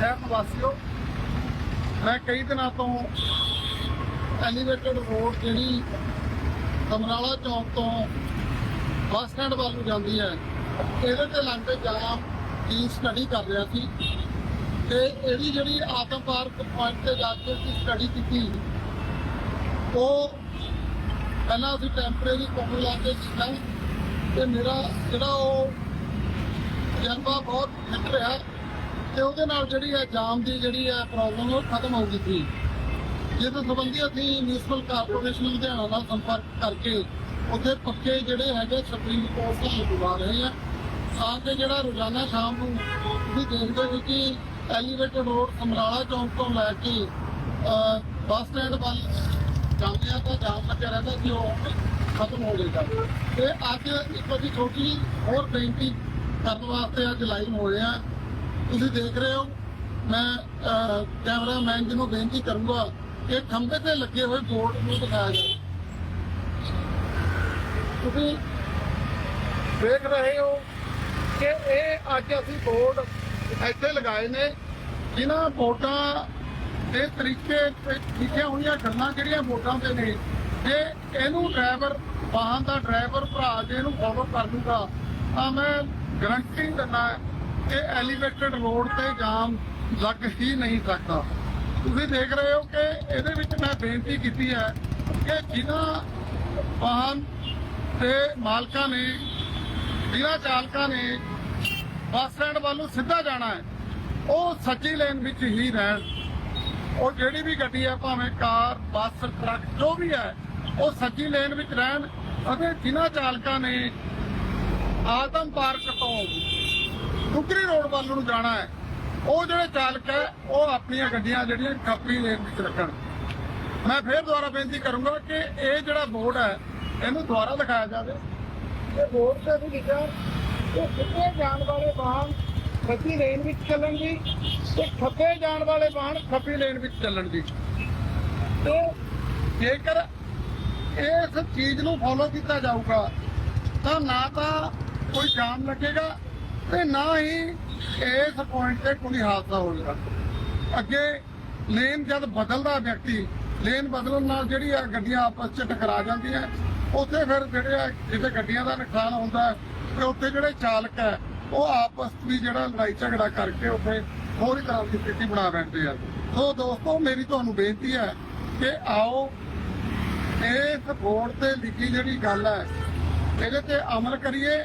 ਸ਼ਹਿਰ ਨਿਵਾਸੀਓ, ਮੈਂ ਕਈ ਦਿਨਾਂ ਤੋਂ ਐਲੀਵੇਟਡ ਰੋਡ ਜਿਹੜੀ ਸਮਰਾਲਾ ਚੌਂਕ ਤੋਂ ਬੱਸ ਸਟੈਂਡ ਵੱਲ ਨੂੰ ਜਾਂਦੀ ਹੈ, ਇਹਦੇ ਤੇ ਲੰਘ ਕੇ ਜਾਮ ਦੀ ਸਟੱਡੀ ਕਰ ਰਿਹਾ ਸੀ ਤੇ ਇਹਦੀ ਜਿਹੜੀ ਆਤਮ ਪਾਰਕ ਪੁਆਇੰਟ ਤੇ ਜਾ ਕੇ ਅਸੀਂ ਸਟੱਡੀ ਕੀਤੀ, ਉਹ ਪਹਿਲਾਂ ਅਸੀਂ ਟੈਂਪਰੇਰੀ ਕੋਲ ਲਾ ਕੇ ਕੀਤਾ ਤੇ ਮੇਰਾ ਜਿਹੜਾ ਉਹ ਤਜਰਬਾ ਬਹੁਤ ਫਿੱਟ ਰਿਹਾ। ਤੇ ਉਹਦੇ ਨਾਲ ਜਿਹੜੀ ਹੈ ਜਾਮ ਦੀ ਜਿਹੜੀ ਹੈ ਪ੍ਰੋਬਲਮ ਉਹ ਖਤਮ ਹੋ ਗਈ ਸੀ ਜਿਸ ਸੰਬੰਧੀ ਅਸੀਂ ਮਿਊਨਿਸਪਲ ਕਾਰਪੋਰੇਸ਼ਨ ਲੁਧਿਆਣਾ ਨਾਲ ਸੰਪਰਕ ਕਰਕੇ ਉੱਥੇ ਪੱਕੇ ਜਿਹੜੇ ਹੈਗੇ ਸੁਪਰੀਮ ਕੋਰਟ ਤੋਂ ਲਗਵਾ ਰਹੇ ਆ ਤਾਂ ਜਿਹੜਾ ਰੋਜ਼ਾਨਾ ਸ਼ਾਮ ਨੂੰ ਤੁਸੀਂ ਦੇਖਦੇ ਹੋ ਕਿ ਐਲੀਵੇਟਡ ਰੋਡ ਸਮਰਾਲਾ ਚੌਂਕ ਤੋਂ ਲੈ ਕੇ ਬੱਸ ਸਟੈਂਡ ਵੱਲ ਜਾਂਦੇ ਆ ਤਾਂ ਜਾਮ ਲੱਗਿਆ ਰਹਿੰਦਾ ਕਿ ਉਹ ਖਤਮ ਹੋ ਜਾਏਗਾ ਤੇ ਅੱਜ ਇੱਕ ਵਾਰੀ ਛੋਟੀ ਹੋਰ ਬੇਨਤੀ ਕਰਨ ਵਾਸਤੇ ਅੱਜ ਲਾਈਵ ਹੋਏ ਆ ਤੁਸੀਂ ਦੇਖ ਰਹੇ ਹੋ, ਮੈਂ ਕੈਮਰਾਮੈਨ ਜੀ ਨੂੰ ਬੇਨਤੀ ਕਰੂੰਗਾ ਕਿ ਖੰਭੇ ਤੇ ਲੱਗੇ ਹੋਏ ਬੋਰਡ ਨੂੰ ਦਿਖਾਇਆ ਜਾਵੇ ਤੁਸੀਂ ਦੇਖ ਰਹੇ ਹੋ ਕਿ ਇਹ ਅੱਜ ਅਸੀਂ ਬੋਰਡ ਇੱਥੇ ਲਗਾਏ ਨੇ, ਜਿਨ੍ਹਾਂ ਬੋਰਡਾਂ ਦੇ ਤਰੀਕੇ ਤੇ ਹੋਈਆਂ ਗੱਲਾਂ ਜਿਹੜੀਆਂ ਬੋਰਡਾਂ ਤੇ ਨੇ ਜੇ ਇਹਨੂੰ ਡਰਾਈਵਰ ਵਾਹਨ ਦਾ ਡਰਾਈਵਰ ਭਰਾ ਜੇ ਇਹਨੂੰ ਫੋਲੋ ਕਰ ਲੂਗਾ, ਤਾਂ ਮੈਂ ਗਰੰਟੀ ਦਿੰਦਾ ਕਿ ਐਲੀਵੇਟਡ ਰੋਡ ਤੇ ਜਾਮ ਲੱਗ ਹੀ ਨਹੀਂ ਸਕਦਾ। ਤੁਸੀਂ ਦੇਖ ਰਹੇ ਹੋ ਕਿ ਇਹਦੇ ਵਿੱਚ ਮੈਂ ਬੇਨਤੀ ਕੀਤੀ ਹੈ ਕਿ ਜਿਨ੍ਹਾਂ ਵਾਹਨ ਤੇ ਮਾਲਕਾਂ ਨੇ, ਜਿਨ੍ਹਾਂ ਚਾਲਕਾਂ ਨੇ ਬੱਸ ਸਟੈਂਡ ਵੱਲ ਸਿੱਧਾ ਜਾਣਾ ਹੈ, ਉਹ ਸੱਜੀ ਲੇਨ ਵਿੱਚ ਹੀ ਰਹਿਣ। ਉਹ ਜਿਹੜੀ ਵੀ ਗੱਡੀ ਹੈ, ਭਾਵੇਂ ਕਾਰ, ਬੱਸ, ਟਰੱਕ, ਜੋ ਵੀ ਹੈ, ਉਹ ਸੱਜੀ ਲੇਨ ਵਿੱਚ ਰਹਿਣ ਅਤੇ ਜਿਨ੍ਹਾਂ ਚਾਲਕਾਂ ਨੇ ਆਦਮ ਪਾਰਕ ਤੋਂ ਟੁਕਰੀ ਰੋਡ ਵੱਲ ਨੂੰ ਜਾਣਾ ਹੈ। ਉਹ ਜਿਹੜੇ ਚਾਲਕ ਹੈ, ਉਹ ਆਪਣੀਆਂ ਗੱਡੀਆਂ ਜਿਹੜੀਆਂ ਖੱਪੀ ਲੇਨ ਵਿੱਚ ਰੱਖਣ। ਮੈਂ ਫੇਰ ਦੁਬਾਰਾ ਬੇਨਤੀ ਕਰੂੰਗਾ ਕਿ ਇਹ ਜਿਹੜਾ ਬੋਰਡ ਹੈ, ਇਹਨੂੰ ਦੁਬਾਰਾ ਦਿਖਾਇਆ ਜਾਵੇ। ਇਹ ਬੋਰਡ ਤੇ ਵੀ ਲਿਖਿਆ ਕਿ ਸਿੱਧੇ ਜਾਣ ਵਾਲੇ ਵਾਹਨ ਸੱਜੀ ਲੇਨ ਵਿੱਚ ਚੱਲਣ ਦੀ ਤੇ ਖੱਬੇ ਜਾਣ ਵਾਲੇ ਵਾਹਨ ਖੱਬੀ ਲੇਨ ਵਿੱਚ ਚੱਲਣ ਦੀ। ਤੇ ਜੇਕਰ ਇਸ ਚੀਜ਼ ਨੂੰ ਫੋਲੋ ਕੀਤਾ ਜਾਊਗਾ, ਤਾਂ ਨਾ ਤਾਂ ਕੋਈ ਜਾਮ ਲੱਗੇਗਾ ਤੇ ਨਾ ਹੀ ਇਸ ਪੁਆਇੰਟ ਤੇ ਕੋਈ ਹਾਦਸਾ ਹੋਵੇਗਾ ਅੱਗੇ ਲੇਨ ਜਦ ਬਦਲਦਾ ਵਿਅਕਤੀ ਲੇਨ ਬਦਲਣ ਨਾਲ ਜਿਹੜੀ ਆ ਗੱਡੀਆਂ ਆਪਸ ਚ ਟਕਰਾ ਜਾਂਦੀਆਂ, ਉੱਥੇ ਫਿਰ ਜਿਹੜੇ ਆ ਜਿੱਥੇ ਗੱਡੀਆਂ ਦਾ ਨੁਕਸਾਨ ਹੁੰਦਾ ਤੇ ਉੱਥੇ ਜਿਹੜੇ ਚਾਲਕ ਹੈ, ਉਹ ਆਪਸ ਵਿੱਚ ਜਿਹੜਾ ਲੜਾਈ ਝਗੜਾ ਕਰਕੇ ਉੱਥੇ ਹੋਰ ਤਰ੍ਹਾਂ ਦੀ ਸਥਿਤੀ ਬਣਾ ਬੈਠਦੇ ਆ। ਸੋ ਦੋਸਤੋ, ਮੇਰੀ ਤੁਹਾਨੂੰ ਬੇਨਤੀ ਹੈ ਕਿ ਆਓ, ਇਸ ਬੋਰਡ ਤੇ ਲਿਖੀ ਜਿਹੜੀ ਗੱਲ ਹੈ, ਇਹਦੇ ਤੇ ਅਮਲ ਕਰੀਏ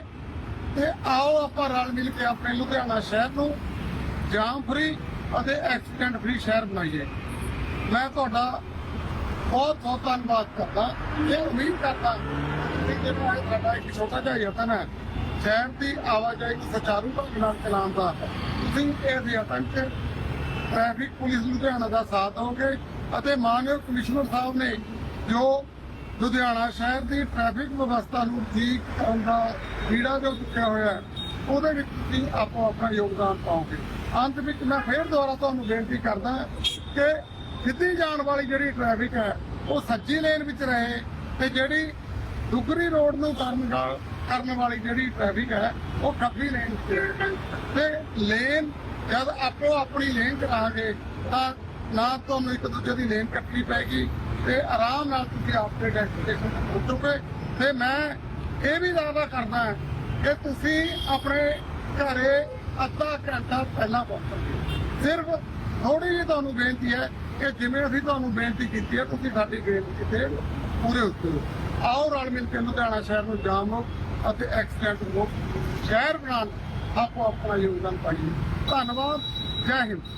ਤੇ ਆਓ ਆਪਾਂ ਰਲ ਮਿਲ ਕੇ ਆਪਣੇ ਲੁਧਿਆਣਾ ਸ਼ਹਿਰ ਨੂੰ ਜਾਮ ਫ੍ਰੀ ਅਤੇ ਐਕਸੀਡੈਂਟ ਫ੍ਰੀ ਸ਼ਹਿਰ ਬਣਾਈਏ। ਮੈਂ ਤੁਹਾਡਾ ਬਹੁਤ ਬਹੁਤ ਧੰਨਵਾਦ ਕਰਦਾ। ਤੇ ਉਮੀਦ ਕਰਦਾ ਕਿ ਜਿਹੜਾ ਸਾਡਾ ਇੱਕ ਛੋਟਾ ਜਿਹਾ ਯਤਨ ਹੈ, ਸ਼ਹਿਰ ਦੀ ਆਵਾਜਾਈ ਸੁਚਾਰੂ ਢੰਗ ਨਾਲ ਚਲਾਉਣ ਦਾ, ਤੁਸੀਂ ਇਸ ਯਤਨ 'ਚ ਟ੍ਰੈਫਿਕ ਪੁਲਿਸ ਲੁਧਿਆਣਾ ਦਾ ਸਾਥ ਦਿਓਗੇ ਅਤੇ ਮਾਨਯੋਗ ਕਮਿਸ਼ਨਰ ਸਾਹਿਬ ਨੇ ਜੋ ਲੁਧਿਆਣਾ ਸ਼ਹਿਰ ਦੀ ਟ੍ਰੈਫਿਕ ਵਿਵਸਥਾ ਨੂੰ ਠੀਕ ਕਰਨ ਦਾ ਕੀੜਾ ਜੋ ਚੁੱਕਿਆ ਹੋਇਆ ਹੈ, ਉਹਦੇ ਵਿੱਚ ਤੁਸੀਂ ਆਪੋ ਆਪਣਾ ਯੋਗਦਾਨ ਪਾਓਗੇ ਅੰਤ ਵਿੱਚ ਮੈਂ ਫੇਰ ਦੁਬਾਰਾ ਤੁਹਾਨੂੰ ਬੇਨਤੀ ਕਰਦਾ ਕਿ ਸਿੱਧੀ ਜਾਣ ਵਾਲੀ ਜਿਹੜੀ ਟ੍ਰੈਫਿਕ ਹੈ ਉਹ ਸੱਜੀ ਲੇਨ ਵਿੱਚ ਰਹੇ ਤੇ ਜਿਹੜੀ ਦੁਗਰੀ ਰੋਡ ਨੂੰ ਟਰਨ ਗਾ- ਕਰਨ ਵਾਲੀ ਜਿਹੜੀ ਟ੍ਰੈਫਿਕ ਹੈ ਉਹ ਖੱਬੀ ਲੇਨ ਵਿੱਚ ਰਹੇ। ਤੇ ਲੇਨ ਜਦ ਆਪੋ ਆਪਣੀ ਲੇਨ ਕਰਾਂਗੇ ਤਾਂ ਨਾ ਤੁਹਾਨੂੰ ਇੱਕ ਦੂਜੇ ਦੀ ਲੇਨ ਕੱਟਣੀ ਪੈਗੀ ਤੇ ਆਰਾਮ ਨਾਲ ਤੁਸੀਂ ਆਪਣੇ ਡੈਸਟੀਨੇਸ਼ਨ ਤੇ ਪਹੁੰਚੋਗੇ ਤੇ ਮੈਂ ਇਹ ਵੀ ਦਾਅਵਾ ਕਰਦਾ ਕਿ ਤੁਸੀਂ ਆਪਣੇ ਘਰੇ ਅੱਧਾ ਘੰਟਾ ਪਹਿਲਾਂ ਪਹੁੰਚੋਗੇ ਸਿਰਫ ਥੋੜੀ ਜਿਹੀ ਤੁਹਾਨੂੰ ਬੇਨਤੀ ਹੈ ਕਿ ਜਿਵੇਂ ਅਸੀਂ ਤੁਹਾਨੂੰ ਬੇਨਤੀ ਕੀਤੀ ਹੈ, ਤੁਸੀਂ ਸਾਡੀ ਬੇਨਤੀ ਤੇ ਪੂਰੇ ਉਤਰੋ ਆਓ ਰਲ ਮਿਲ ਕੇ ਲੁਧਿਆਣਾ ਸ਼ਹਿਰ ਨੂੰ ਜਾਮ ਰੋਕ ਅਤੇ ਐਕਸੀਡੈਂਟ ਰੋਕ ਸ਼ਹਿਰ ਬਣਾਉਣ ਆਪੋ ਆਪਣਾ ਯੋਗਦਾਨ ਪਾਈਏ। ਧੰਨਵਾਦ। ਜੈ ਹਿੰਦ।